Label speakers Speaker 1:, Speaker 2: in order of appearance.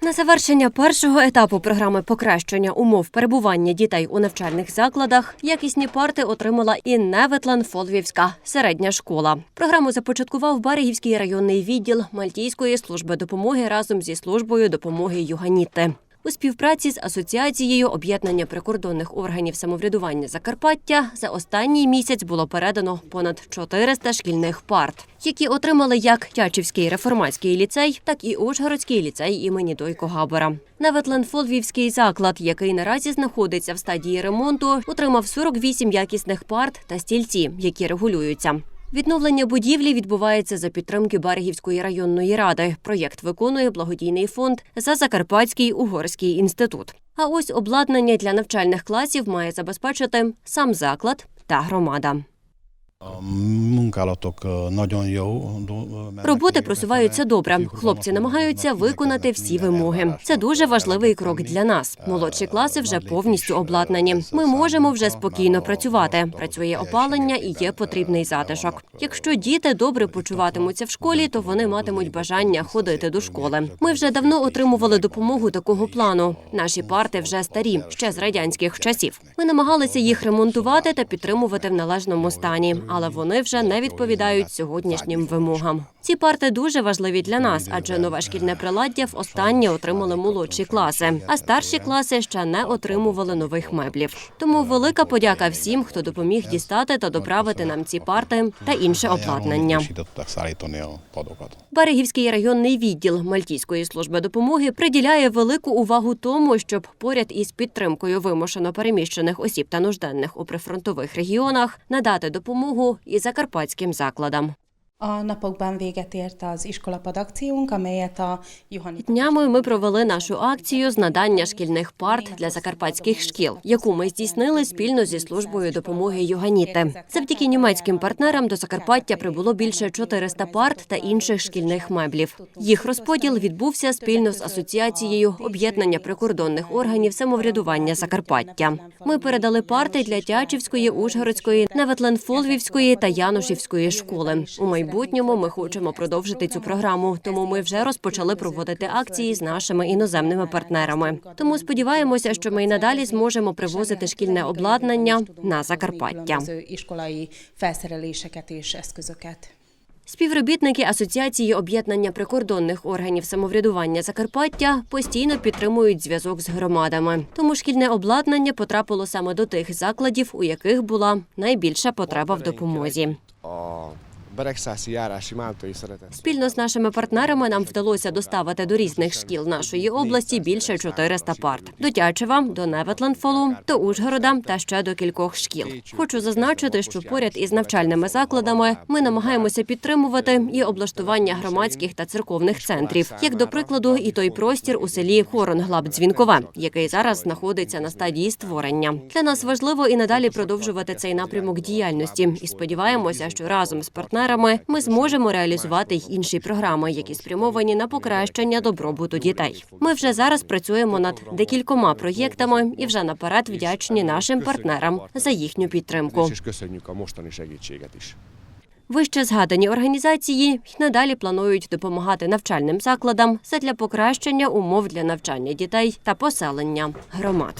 Speaker 1: На завершення першого етапу програми покращення умов перебування дітей у навчальних закладах якісні парти отримала і Неветлан Фолвівська середня школа. Програму започаткував Берегівський районний відділ Мальтійської служби допомоги разом зі службою допомоги Юганіти. У співпраці з асоціацією об'єднання прикордонних органів самоврядування Закарпаття за останній місяць було передано понад 400 шкільних парт, які отримали як Тячівський реформатський ліцей, так і Ужгородський ліцей імені Дойко Габера. Наветленфолвівський заклад, який наразі знаходиться в стадії ремонту, отримав 48 якісних парт та стільці, які регулюються. Відновлення будівлі відбувається за підтримки Берегівської районної ради. Проєкт виконує благодійний фонд за Закарпатський угорський інститут. А ось обладнання для навчальних класів має забезпечити сам заклад та громада.
Speaker 2: Munkálatok nagyon jó.
Speaker 1: Роботи просуваються добре. Хлопці намагаються виконати всі вимоги. Це дуже важливий крок для нас. Молодші класи вже
Speaker 2: Е,
Speaker 1: повністю обладнані. Ми
Speaker 2: е,
Speaker 1: можемо вже спокійно працювати. Працює опалення і є потрібний затишок. Якщо діти добре почуватимуться в школі, то вони матимуть бажання ходити до школи. Ми вже давно отримували допомогу такого плану. Наші парти вже старі, ще з радянських часів. Ми намагалися їх ремонтувати та підтримувати в належному стані, але вони вже не відповідають сьогоднішнім вимогам. Ці парти дуже важливі для нас, адже нове шкільне приладдя в останнє отримали молодші класи, а старші класи ще не отримували нових меблів. Тому велика подяка всім, хто допоміг дістати та доправити нам ці парти та інше обладнання. Берегівський районний відділ Мальтійської служби допомоги приділяє велику увагу тому, щоб поряд із підтримкою вимушено переміщених осіб та нужденних у прифронтових регіонах надати допомогу і закарпатським закладам.
Speaker 3: Ért az iskolapad akciónk, amelyet a Johannit
Speaker 1: Днями ми провели нашу акцію з надання шкільних парт для закарпатських шкіл, яку ми здійснили спільно зі службою допомоги Юганіти. Завдяки німецьким партнерам до Закарпаття прибуло більше 400 парт та інших шкільних меблів. Їх розподіл відбувся спільно з асоціацією об'єднання прикордонних органів самоврядування Закарпаття. Ми передали парти для Тячівської, Ужгородської, Неветленфолвівської та Янушівської школи. У майбутньому ми хочемо продовжити цю програму, тому ми вже розпочали проводити акції з нашими іноземними партнерами. Тому сподіваємося, що ми й надалі зможемо привозити шкільне обладнання на Закарпаття. Співробітники Асоціації об'єднання прикордонних органів самоврядування Закарпаття постійно підтримують зв'язок з громадами. Тому шкільне обладнання потрапило саме до тих закладів, у яких була найбільша потреба в допомозі.
Speaker 4: A Beregszászi járási Máltai
Speaker 1: Спільно з нашими партнерами нам вдалося доставити до різних шкіл нашої області більше 400 парт до Тячева, до Неветландфолу, до Ужгорода та ще до кількох шкіл. Хочу зазначити, що поряд із навчальними закладами ми намагаємося підтримувати і облаштування громадських та церковних центрів, як до прикладу, і той простір у селі Хоронглаб-Дзвінкове, який зараз знаходиться на стадії створення. Для нас важливо і надалі продовжувати цей напрямок діяльності, і сподіваємося, що разом з партнерами ми зможемо реалізувати й інші програми, які спрямовані на покращення добробуту дітей. Ми вже зараз працюємо над декількома проєктами і вже наперед вдячні нашим партнерам за їхню підтримку. Вище згадані організації й надалі планують допомагати навчальним закладам задля покращення умов для навчання дітей та поселення громад.